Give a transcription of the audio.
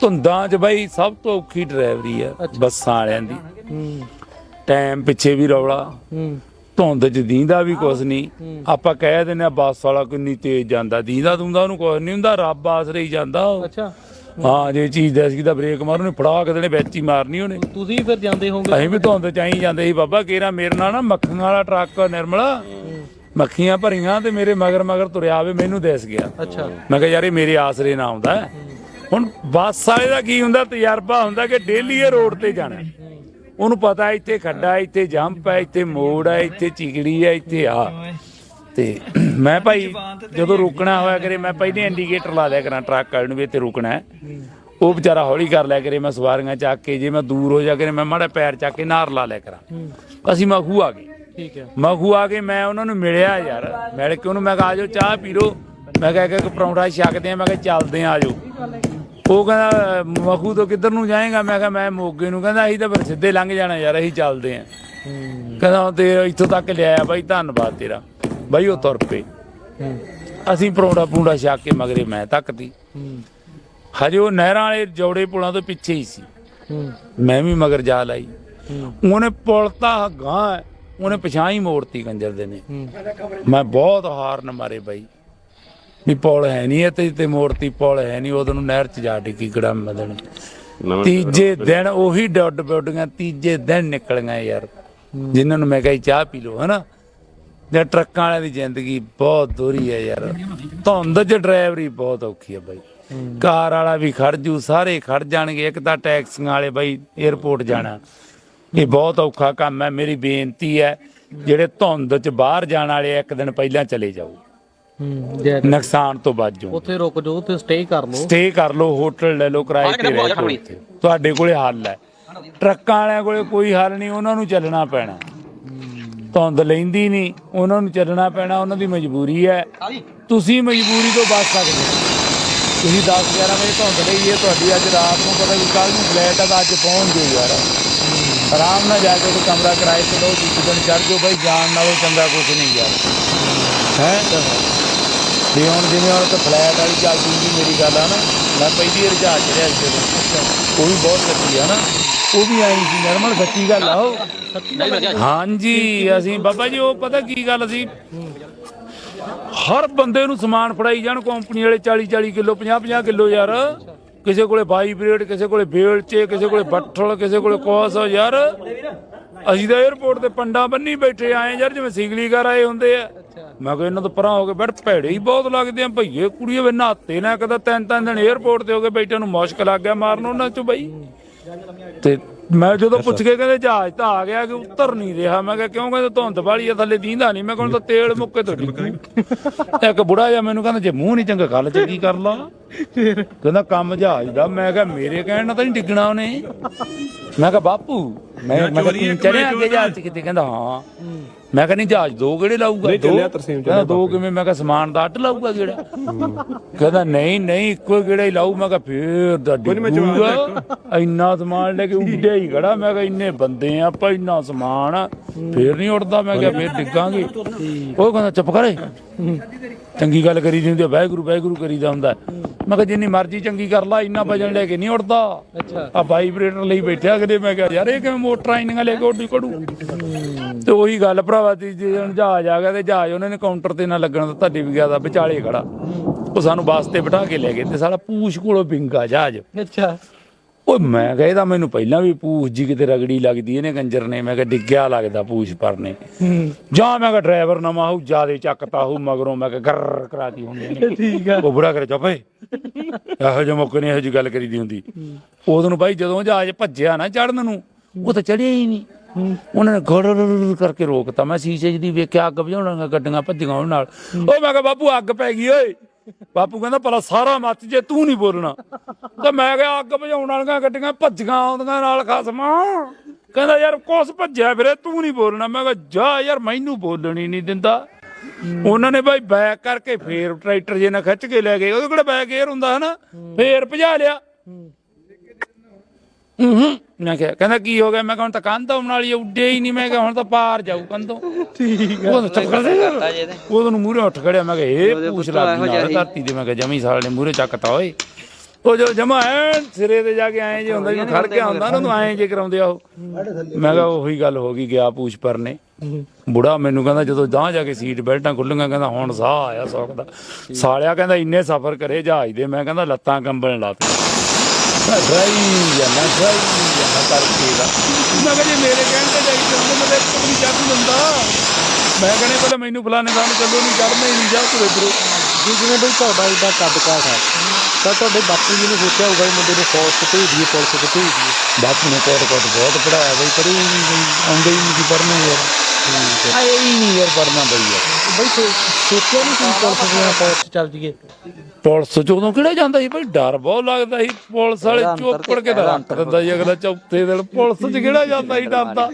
ਧੁੰਦਾਂ 'ਚ ਬਾਈ ਸਭ ਤੋਂ ਔਖੀ ਡਰਾਈਵਰੀ ਆ ਬੱਸਾਂ ਵਾਲਿਆਂ ਦੀ। ਟਾਈਮ ਪਿੱਛੇ ਵੀ ਰੌਲਾ ਧੁੰਦ 'ਚ ਦੀਂਦਾ ਵੀ ਕੁਛ ਨਹੀਂ। ਆਪਾਂ ਕਹਿ ਦਿੰਦੇ ਆ ਬੱਸ ਵਾਲਾ ਕਿੰਨੀ ਤੇਜ਼ ਜਾਂਦਾ ਦੀਂਦਾ ਦੁੰਦਾ ਉਹਨੂੰ ਕੁਛ ਨਹੀਂ ਹੁੰਦਾ ਰੱਬ ਆਸਰੇ ਹੀ ਜਾਂਦਾ ਉਹ। ਅੱਛਾ। ਹਾਂ ਜੇ ਚੀਜ਼ ਦਾ ਸੀ ਤਾਂ ਬ੍ਰੇਕ ਮਾਰ ਉਹਨੇ ਫੜਾ ਕੇ ਦੇਣੇ ਵਿੱਚ ਹੀ ਮਾਰਨੀ ਉਹਨੇ। ਤੁਸੀਂ ਫਿਰ ਜਾਂਦੇ ਹੋਵੋਗੇ ਅਸੀਂ ਵੀ ਧੁੰਦ ਚ ਆਈ ਜਾਂਦੇ ਸੀ ਬਾਬਾ ਕੇਰਾ ਮੇਰੇ ਨਾਲ ਨਾ ਮੱਖੀਆਂ ਵਾਲਾ ਟਰੱਕ ਨਿਰਮਲ ਮੱਖੀਆਂ ਭਰੀਆਂ ਤੇ ਮੇਰੇ ਮਗਰ ਮਗਰ ਤੁਰਿਆ ਆਵੇ ਮੈਨੂੰ ਦਿਸ ਗਿਆ। ਅੱਛਾ। ਮੈਂ ਕਿਹਾ ਯਾਰ ਇਹ ਮੇਰੇ ਆਸਰੇ ਨਾ ਆਉਂਦਾ। ਹੁਣ ਬੱਸ ਵਾਲੇ ਦਾ ਕੀ ਹੁੰਦਾ ਤਜਰਬਾ ਹੁੰਦਾ ਕਿ ਡੇਲੀ ਇਹ ਰੋਡ ਤੇ ਜਾਣਾ। ਉਹਨੂੰ ਪਤਾ ਇੱਥੇ ਖੱਡਾ ਇੱਥੇ ਜੰਪ ਹੈ ਇੱਥੇ ਮੋੜ ਹੈ ਇੱਥੇ ਚਿਗੜੀ ਹੈ ਇੱਥੇ ਆ। ਤੇ ਮੈਂ ਭਾਈ ਜਦੋਂ ਰੁਕਣਾ ਹੋਇਆ ਕਰੇ ਮੈਂ ਪਹਿਲੇ ਇੰਡੀਕੇਟਰ ਲਾ ਦਿਆ ਕਰਾਂ ਟਰੱਕ ਵਾਲੇ ਨੂੰ ਵੀ ਇੱਥੇ ਰੁਕਣਾ ਹੈ। ਉਹ ਵਿਚਾਰਾ ਹੌਲੀ ਕਰ ਲਿਆ ਕਰੇ ਮੈਂ ਸਵਾਰੀਆਂ ਚੱਕ ਕੇ ਜੇ ਮੈਂ ਦੂਰ ਹੋ ਜਾ ਕਰੇ ਮੈਂ ਮਾੜਾ ਪੈਰ ਚੱਕ ਕੇ ਨਾਰ ਲਾ ਲਿਆ ਕਰਾਂ। ਅਸੀਂ ਮਖੂ ਆ ਗਏ। ਠੀਕ ਹੈ। ਮਖੂ ਆ ਕੇ ਮੈਂ ਉਹਨਾਂ ਨੂੰ ਮਿਲਿਆ ਯਾਰ ਮਿਲ ਕੇ ਉਹਨੂੰ ਮੈਂ ਕਿਹਾ ਆਜੋ ਚਾਹ ਪੀ ਲੋ ਮੈਂ ਕਿਹਾ ਇੱਕ ਪਰੌਂਠਾ ਛਕਦੇ ਆ। ਮੈਂ ਕਿਹਾ ਚੱਲਦੇ ਆ ਆਜੋ ਉਹ ਕਹਿੰਦਾ ਮਖੂ ਤੋਂ ਕਿੱਧਰ ਨੂੰ ਜਾਏਗਾ? ਮੈਂ ਕਿਹਾ ਮੈਂ ਮੋਗੇ ਨੂੰ। ਕਹਿੰਦਾ ਅਸੀਂ ਤਾਂ ਫਿਰ ਸਿੱਧੇ ਲੰਘ ਜਾਣਾ ਯਾਰ ਅਸੀਂ ਚੱਲਦੇ ਆ। ਕਹਿੰਦਾ ਤੇ ਇੱਥੋਂ ਤੱਕ ਲਿਆਇਆ ਬਾਈ ਧੰਨਵਾਦ ਤੇਰਾ। ਬਾਈ ਉਹ ਤੁਰ ਪਏ। ਅਸੀਂ ਪਰੌਂਠਾ ਪੂੰਡਾ ਛਕ ਕੇ ਮਗਰੇ ਮੈਂ ਤੱਕਦੀ ਹੂੰ। ਹਜੇ ਉਹ ਨਹਿਰਾਂ ਵਾਲੇ ਜੋੜੇ ਪੁਲਾਂ ਤੋਂ ਪਿੱਛੇ ਹੀ ਸੀ। ਮੈਂ ਵੀ ਮਗਰ ਜਾ ਲਾਈ। ਉਹਨੇ ਪੁਲ ਤਾਂ ਗਾਂ ਉਹਨੇ ਪਛਾਂ ਹੀ ਮੋੜਤੀ ਕੰਜਰ ਦੇ ਨੇ। ਮੈਂ ਬਹੁਤ ਹਾਰਨ ਮਾਰੇ ਬਾਈ। ਵੀ ਪੁਲ ਹੈ ਨਹੀਂ ਇੱਥੇ ਤੇ ਮੋੜਤੀ ਪੁਲ ਹੈ ਨਹੀਂ ਨੂੰ ਨਹਿਰ ਚ ਜਾ ਡਿੱਗੀ ਗੜਾ ਮਦਨ ਤੀਜੇ ਦਿਨ ਉਹੀ ਡੱਡ ਬੁੱਡੀਆਂ ਤੀਜੇ ਦਿਨ ਨਿਕਲੀਆਂ ਯਾਰ। ਜਿਨ੍ਹਾਂ ਨੂੰ ਮੈਂ ਕਹੀ ਚਾਹ ਪੀ ਲਓ ਹਨਾ? ਜੇ ਟਰੱਕਾਂ ਵਾਲਿਆਂ ਦੀ ਜ਼ਿੰਦਗੀ ਬਹੁਤ ਦੂਰੀ ਹੈ ਯਾਰ। ਧੁੰਦ 'ਚ ਡਰਾਈਵਰੀ ਬਹੁਤ ਔਖੀ ਹੈ ਬਾਈ। ਕਾਰ ਵਾਲਾ ਵੀ ਖੜ ਜੂ ਸਾਰੇ ਖੜ ਜਾਣਗੇ। ਇੱਕ ਤਾਂ ਟੈਕਸੀਆਂ ਵਾਲੇ ਬਾਈ 에어ਪੋਰਟ ਜਾਣਾ। ਇਹ ਬਹੁਤ ਔਖਾ ਕੰਮ ਹੈ ਮੇਰੀ ਬੇਨਤੀ ਹੈ ਜਿਹੜੇ ਧੁੰਦ 'ਚ ਬਾਹਰ ਜਾਣ ਵਾਲੇ ਇੱਕ ਦਿਨ ਪਹਿਲਾਂ ਚਲੇ ਜਾਓ। ਹੂੰ ਜੈ ਨੁਕਸਾਨ ਤੋਂ ਬਚ ਜਾਓ ਉੱਥੇ ਰੁਕ ਜਾਓ ਉੱਥੇ ਸਟੇ ਕਰ ਲਓ। ਸਟੇ ਕਰ ਲਓ ਹੋਟਲ ਲੈ ਲਓ ਕਿਰਾਏ ਤੇ ਰਹਿ ਜਾਓ ਉੱਥੇ। ਤੁਹਾਡੇ ਕੋਲੇ ਹੱਲ ਹੈ। ਟਰੱਕਾਂ ਵਾਲਿਆਂ ਕੋਲੇ ਕੋਈ ਹੱਲ ਨਹੀਂ ਉਹਨਾਂ ਨੂੰ ਚੱਲਣਾ ਪੈਣਾ। ਧੁੰਦ ਲੈਂਦੀ ਨਹੀਂ ਉਹਨਾਂ ਨੂੰ ਚੱਲਣਾ ਪੈਣਾ ਉਹਨਾਂ ਦੀ ਮਜਬੂਰੀ ਹੈ। ਤੁਸੀਂ ਮਜਬੂਰੀ ਤੋਂ ਬਚ ਸਕਦੇ ਹੋ। ਤੁਸੀਂ 10 11 ਵਜੇ ਧੁੰਦ ਲਈ ਹੈ ਤੁਹਾਡੀ ਅੱਜ ਰਾਤ ਨੂੰ ਪਤਾ ਵੀ ਕੱਲ ਨੂੰ ਫਲੈਟ ਆ ਤਾਂ ਅੱਜ ਪਹੁੰਚ ਜਾਓ ਯਾਰ। ਆਰਾਮ ਨਾਲ ਜਾ ਕੇ ਕੋਈ ਕਮਰਾ ਕਿਰਾਏ ਤੇ ਲਓ ਜਿਸ ਦਿਨ ਚੜ ਜਾਓ ਬਾਈ ਜਾਣ ਨਾਲੋਂ ਚੰਗਾ ਕੁਝ ਨਹੀਂ ਯਾਰ। ਹੈ? ਵੀ ਹੁਣ ਜਿਵੇਂ ਹੁਣ ਤੇ ਫਲੈਟ ਵਾਲੀ ਚੱਲਦੀ ਹੁੰਦੀ ਮੇਰੀ ਗੱਲ ਆ ਨਾ ਮੈਂ ਪਹਿਲੀ ਵਾਰ ਜਹਾਜ਼ ਚੜਿਆ ਸੀ। ਜਦੋਂ ਉਹ ਵੀ ਬਹੁਤ ਸੱਚੀ ਆ ਨਾ ਉਹ ਵੀ ਆਈ ਸੀ ਨਰਮਲ ਸੱਚੀ ਗੱਲ ਆ ਉਹ। ਹਾਂਜੀ, ਅਸੀਂ, ਬਾਬਾ ਜੀ, ਉਹ ਪਤਾ ਕੀ ਗੱਲ ਸੀ? ਹਰ ਬੰਦੇ ਨੂੰ ਸਮਾਨ ਫੜਾਈ ਜਾਣ ਕੰਪਨੀ ਵਾਲੇ 40 40 ਕਿਲੋ 50 50 ਕਿਲੋ ਯਾਰ। ਕਿਸੇ ਕੋਲੇ ਵਾਈਬ੍ਰੇਟ ਕਿਸੇ ਕੋਲੇ ਬੇਲਚੇ ਕਿਸੇ ਕੋਲੇ ਬੱਠਲ, ਕਿਸੇ ਕੋਲੇ ਕੋਸ ਯਾਰ। ਅਸੀਂ ਤਾਂ 에어ਪੋਰਟ ਤੇ ਪੰਡਾ ਬੰਨੀ ਬੈਠੇ, ਆਏ ਯਾਰ, ਜਿਵੇਂ ਸਿਗਲੀ ਕਰ ਆਏ ਹੁੰਦੇ ਆ। ਮੈਂ ਕਿਹਾ ਇਹਨਾਂ ਤੋਂ ਪਰਾਂ ਹੋ ਕੇ ਬੈਠ, ਭੈੜੇ ਹੀ ਬਹੁਤ ਲੱਗਦੇ ਆ ਭਈਏ ਕੁੜੀਏ ਵੇ ਨਹਾਤੇ ਨਾ ਕਦਾ ਤਿੰਨ ਤਿੰਨ ਦਿਨ 에어ਪੋਰਟ ਤੇ ਹੋ ਕੇ ਬੈਠੇ ਨੂੰ ਮੁਸ਼ਕ ਲੱਗ ਗਿਆ ਮਾਰਨ ਉਹਨਾਂ ਚੋਂ ਬਈ। ਤੇ ਮੈਂ ਜਦੋਂ ਪੁੱਛ ਕੇ ਕਹਿੰਦੇ ਜਹਾਜ਼ ਤਾਂ ਆ ਗਿਆ ਕਿ ਉੱਤਰ ਨਹੀਂ ਰਿਹਾ, ਮੈਂ ਕਿਹਾ ਕਿਉਂ ਕਹਿੰਦੇ ਧੁੰਦ ਵਾਲੀ ਆ, ਥੱਲੇ ਦੀਂਦਾ ਨਹੀਂ, ਮੈਂ ਕਹਿੰਦਾ ਤੇਲ ਮੁੱਕੇ ਤੋਂ ਇੱਕ ਬੁੜਾ ਜਿਹਾ ਮੈਨੂੰ ਕਹਿੰਦਾ, ਜੇ ਮੂੰਹ ਨਹੀਂ ਚੰਗਾ ਗੱਲ ਚੰਗੀ ਕਰ ਲਾ? ਕਹਿੰਦਾ, ਕੰਮ ਜਹਾਜ਼ ਦਾ। ਮੈਂ ਕਿਹਾ, ਮੇਰੇ ਕਹਿਣ ਨਾਲ ਤਾਂ ਨਹੀਂ ਡਿੱਗਣਾ ਉਹਨੇ। ਮੈਂ ਕਿਹਾ, ਬਾਪੂ ਮੈਂ ਮੈਂ ਕਿਹਾ ਤੂੰ ਚੜਿਆ ਅੱਗੇ ਜਹਾਜ਼ ਚ ਕਿਤੇ ਕਹਿੰਦਾ ਹਾਂ। ਮੈਂ ਕਿਹਾ ਨਹੀਂ ਜਹਾਜ਼ ਦੋ ਕਿਹੜੇ ਲਾਊਗਾ? ਦੋ ਕਹਿੰਦਾ ਦੋ ਕਿਵੇਂ? ਮੈਂ ਕਿਹਾ ਸਮਾਨ ਦਾ ਅੱਟ ਲਾਊਗਾ ਕਿਹੜਾ? ਕਹਿੰਦਾ ਨਹੀਂ ਨਹੀਂ ਇੱਕੋ ਕਿਹੜਾ ਹੀ ਲਾਊ। ਮੈਂ ਕਿਹਾ ਫੇਰ ਦਾ ਡਿੱਗੂਗਾ ਇੰਨਾ ਸਮਾਨ ਲੈ ਕੇ ਉੱਡਿਆ ਹੀ ਖੜਾ। ਮੈਂ ਕਿਹਾ ਇੰਨੇ ਬੰਦੇ ਆ ਆਪਾਂ ਇੰਨਾ ਸਮਾਨ ਫੇਰ ਨਹੀਂ ਉੱਡਦਾ। ਮੈਂ ਕਿਹਾ ਫੇਰ ਡਿੱਗਾਂਗੇ। ਉਹ ਕਹਿੰਦਾ ਚੁੱਪ ਕਰੇ ਚੰਗੀ ਗੱਲ ਕਰੀ ਦੀ ਹੁੰਦੀ ਆ। ਵਾਹਿਗੁਰੂ ਵਾਹਿਗੁਰੂ ਕਰੀਦਾ ਹੁੰਦਾ। ਮੈਂ ਕਿਹਾ ਜਿੰਨੀ ਮਰਜ਼ੀ ਚੰਗੀ ਕਰ ਲਾ ਇੰਨਾ ਵਜਨ ਲੈ ਕੇ ਨਹੀਂ ਉੱਡਦਾ ਅੱਛਾ। ਆ ਵਾਈਬ੍ਰੇਟਰ ਲਈ ਬੈਠਿਆ ਕਦੇ ਮੈਂ ਕਿਹਾ ਯਾਰ ਇਹ ਕਿਵੇਂ ਮੋਟਰਾਂ ਇੰਨੀਆਂ ਲੈ ਕੇ ਉੱਡੀ ਕੜੂ ਤੇ ਉਹੀ ਗੱਲ ਭਰਾਵਾ ਦੀ ਜੇ ਹੁਣ ਜਹਾਜ਼ ਆ ਗਿਆ ਤੇ ਜਹਾਜ਼ ਉਹਨਾਂ ਨੇ ਕਾਊਂਟਰ ਤੇ ਨਾ ਲੱਗਣ ਦਿੱਤਾ ਡਿੱਗ ਗਿਆ ਦਾ ਵਿਚਾਲੇ ਖੜਾ। ਉਹ ਸਾਨੂੰ ਬੱਸ ਤੇ ਬਿਠਾ ਕੇ ਲੈ ਗਏ ਤੇ ਸਾਲਾ ਪੂਛ ਕੋਲੋਂ ਵਿੰਗਾ ਜਹਾਜ਼। ਅੱਛਾ। ਓਏ ਮੈਂ ਕਿਹਾ ਇਹਦਾ ਮੈਨੂੰ ਪਹਿਲਾਂ ਵੀ ਪੂਛ ਜੀ ਕਿਤੇ ਰਗੜੀ ਲੱਗਦੀ ਇਹਨੇ ਕੰਜਰ ਨੇ ਮੈਂ ਕਿਹਾ ਡਿੱਗਿਆ ਲੱਗਦਾ ਪੂਛ ਪਰਨੇ। ਹੂੰ। ਜਾਂ ਮੈਂ ਕਿਹਾ ਡਰਾਈਵਰ ਨਵਾਂ ਹੋਊ ਜਿਆਦੇ ਚੱਕਤਾ ਹੋਊ ਮਗਰੋਂ ਮੈਂ ਕਿਹਾ ਗਰ ਕਰਾਤੀ ਹੁੰਦੀ ਨੇ ਠੀਕ ਆ। ਉਹ ਬੁੜਾ ਕਰੇ ਚੁੱਪ ਇਹੋ ਜਿਹੇ ਮੌਕੇ ਨਹੀਂ ਇਹੋ ਜਿਹੀ ਗੱਲ ਕਰੀਦੀ ਹੁੰਦੀ। ਉਦੋਂ ਨੂੰ ਬਾਈ ਜਦੋਂ ਜਹਾਜ਼ ਭੱਜਿਆ ਨਾ ਚੜਨ ਨੂੰ, ਉਹ ਤਾਂ ਚੜਿਆ ਹੀ ਨਹੀਂ। ਉਹਨਾਂ ਨੇ ਗੜ ਕਰਕੇ ਰੋਕਤਾ। ਮੈਂ ਸ਼ੀਸ਼ੇ ਦੀ ਵੇਖਿਆ, ਅੱਗ ਬੁਝਾਉਣਾਂ ਗੱਡੀਆਂ ਭੱਜੀਆਂ ਉਹਨਾਂ ਨਾਲ। ਉਹ ਮੈਂ ਕਿਹਾ, ਬਾਪੂ, ਅੱਗ ਪੈ ਗਈ ਓਏ। ਬਾਪੂ ਕਹਿੰਦਾ, ਭਲਾ ਸਾਰਾ ਮੱਚ ਜੇ, ਤੂੰ ਨਹੀਂ ਬੋਲਣਾ। ਤਾਂ ਮੈਂ ਕਿਹਾ, ਅੱਗ ਬੁਝਾਉਣ ਵਾਲੀਆਂ ਗੱਡੀਆਂ ਭੱਜੀਆਂ ਆਉਂਦੀਆਂ ਨਾਲ ਖਸਮਾਂ। ਕਹਿੰਦਾ, ਯਾਰ, ਕੁਛ ਭੱਜਿਆ ਫਿਰੇ, ਤੂੰ ਨਹੀਂ ਬੋਲਣਾ। ਮੈਂ ਕਿਹਾ, ਜਾ ਯਾਰ, ਮੈਨੂੰ ਬੋਲਣੀ ਨਹੀਂ ਦਿੰਦਾ। ਉਹਨਾਂ ਨੇ ਬਾਈ ਬੈਕ ਕਰਕੇ ਫੇਰ ਟਰੈਕਟਰ ਜੇ ਨਾਲ ਖਿੱਚ ਕੇ ਲੈ ਗਏ। ਉਹਦੇ ਕੋਲ ਬੈਕ 에ਅਰ ਹੁੰਦਾ ਹਨਾ ਫੇਰ ਭਜਾ ਲਿਆ। ਹੂੰ ਮੈਂ ਕਿਹਾ ਕਹਿੰਦਾ ਕੀ ਹੋ ਗਿਆ? ਮੈਂ ਕਿਹਾ ਹੁਣ ਤਾਂ ਕੰਧ ਆਉਣ ਵਾਲੀ ਉੱਡੇ ਹੀ ਨਹੀਂ। ਮੈਂ ਕਿਹਾ ਹੁਣ ਤਾਂ ਪਾਰ ਜਾਊ ਕੰਧੋਂ। ਠੀਕ ਉਹ ਤਾਂ ਚੱਕਰ ਦੇ ਉਦੋਂ ਨੂੰ ਮੂਹਰੇ ਉੱਠ ਖੜਿਆ। ਮੈਂ ਕਿਹਾ ਇਹ ਪੂਛ ਲੱਗੀ ਧਰਤੀ ਦੇ ਮੈਂ ਕਿਹਾ ਜਮੀ ਸਾਲ ਨੇ ਮੂਹਰੇ ਚੱਕਤਾ ਓਏ। ਉਹ ਜੋ ਜਮਾ ਐਨ ਸਿਰੇ ਤੇ ਜਾ ਕੇ ਆਏ ਜੇ ਹੁੰਦਾ ਜਿਵੇਂ ਖੜ ਕੇ ਆਉਂਦਾ ਨਾ ਉਹਨੂੰ ਐਂ ਜੇ ਕਰਾਉਂਦੇ ਆ ਉਹ। ਮੈਂ ਕਿਹਾ ਉਹੀ ਗੱਲ ਹੋ ਗਈ ਗਿਆ ਪੂਛ ਪਰਨੇ। ਬੁੜਾ ਮੈਨੂੰ ਕਹਿੰਦਾ ਜਦੋਂ ਗਾਂਹ ਜਾ ਕੇ ਸੀਟ ਬੈਲਟਾਂ ਖੁੱਲੀਆਂ ਕਹਿੰਦਾ ਹੁਣ ਸਾਹ ਆਇਆ ਸੌਖ ਦਾ। ਸਾਲਿਆ ਕਹਿੰਦਾ ਇੰਨੇ ਸਫ਼ਰ ਕਰੇ ਜਹਾਜ਼ ਦੇ ਮੈਂ ਕਹਿੰਦਾ ਲੱਤਾਂ ਕੰਬਣ ਲੱਗ ਪਈਆਂ। ਡਰਾਈ ਜਾਨਾ ਡਰਾਈ ਜਾਨਾ ਕਰਕੇ ਦਾ। ਮੈਂ ਕਿਹਾ ਜੇ ਮੇਰੇ ਕਹਿਣ ਤੇ ਜਾਈ ਮੈਂ ਤਾਂ ਇੱਕ ਵੀ ਚੱਕ ਦਿੰਦਾ ਮੈਂ ਕਹਿੰਦਾ ਪਹਿਲਾਂ ਮੈਨੂੰ ਫਲਾਣੇ ਨੂੰ ਚੱਲੋ ਨਹੀਂ ਹੀ ਨਹੀਂ ਜਾ ਤੂੰ ਇਧਰੋਂ। ਜਿਵੇਂ ਬਈ ਤੁਹਾਡਾ ਇਹਦਾ ਕੱਦ ਕਾਠ ਹੈ ਤਾਂ ਤੁਹਾਡੇ ਬਾਪੂ ਜੀ ਨੇ ਸੋਚਿਆ ਹੋਊਗਾ ਇਹ ਮੁੰਡੇ ਨੂੰ ਫੌਜ 'ਚ ਭੇਜ ਦਈਏ ਪੁਲਿਸ 'ਚ ਭੇਜ ਦਈਏ। ਬਾਪੂ ਨੇ ਕੋਟ ਕੋਟ ਬਹੁਤ ਪੜਾਇਆ ਬਈ ਪਰ ਉਹ ਨਹੀਂ ਆਉਂਦੇ ਹੀ ਨਹੀਂ ਸੀ ਪੜ੍ਹਨਾ ਯਾਰ। ਆਏ ਹੀ। ਨਹੀਂ ਯਾਰ ਪੜ੍ਹਨਾ ਬਈ ਯਾਰ। ਬਈ ਸੋ- ਸੋਚਿਆ ਨਹੀਂ ਸੀ ਪੁਲਿਸ ਦੀਆਂ ਫੌਜ 'ਚ ਚੱਲ ਜੀਏ ਪੁਲਿਸ ਚ ਉਦੋਂ ਕਿਹੜਾ ਜਾਂਦਾ ਸੀ ਬਈ? ਡਰ ਬਹੁਤ ਲੱਗਦਾ ਸੀ। ਪੁਲਿਸ ਵਾਲੇ ਚੋਪੜ ਕੇ ਰੱਖ ਦਿੰਦਾ ਸੀ ਅਗਲਾ ਚੌਥੇ ਦਿਨ। ਪੁਲਿਸ ਚ ਕਿਹੜਾ ਜਾਂਦਾ ਸੀ ਡਰਦਾ?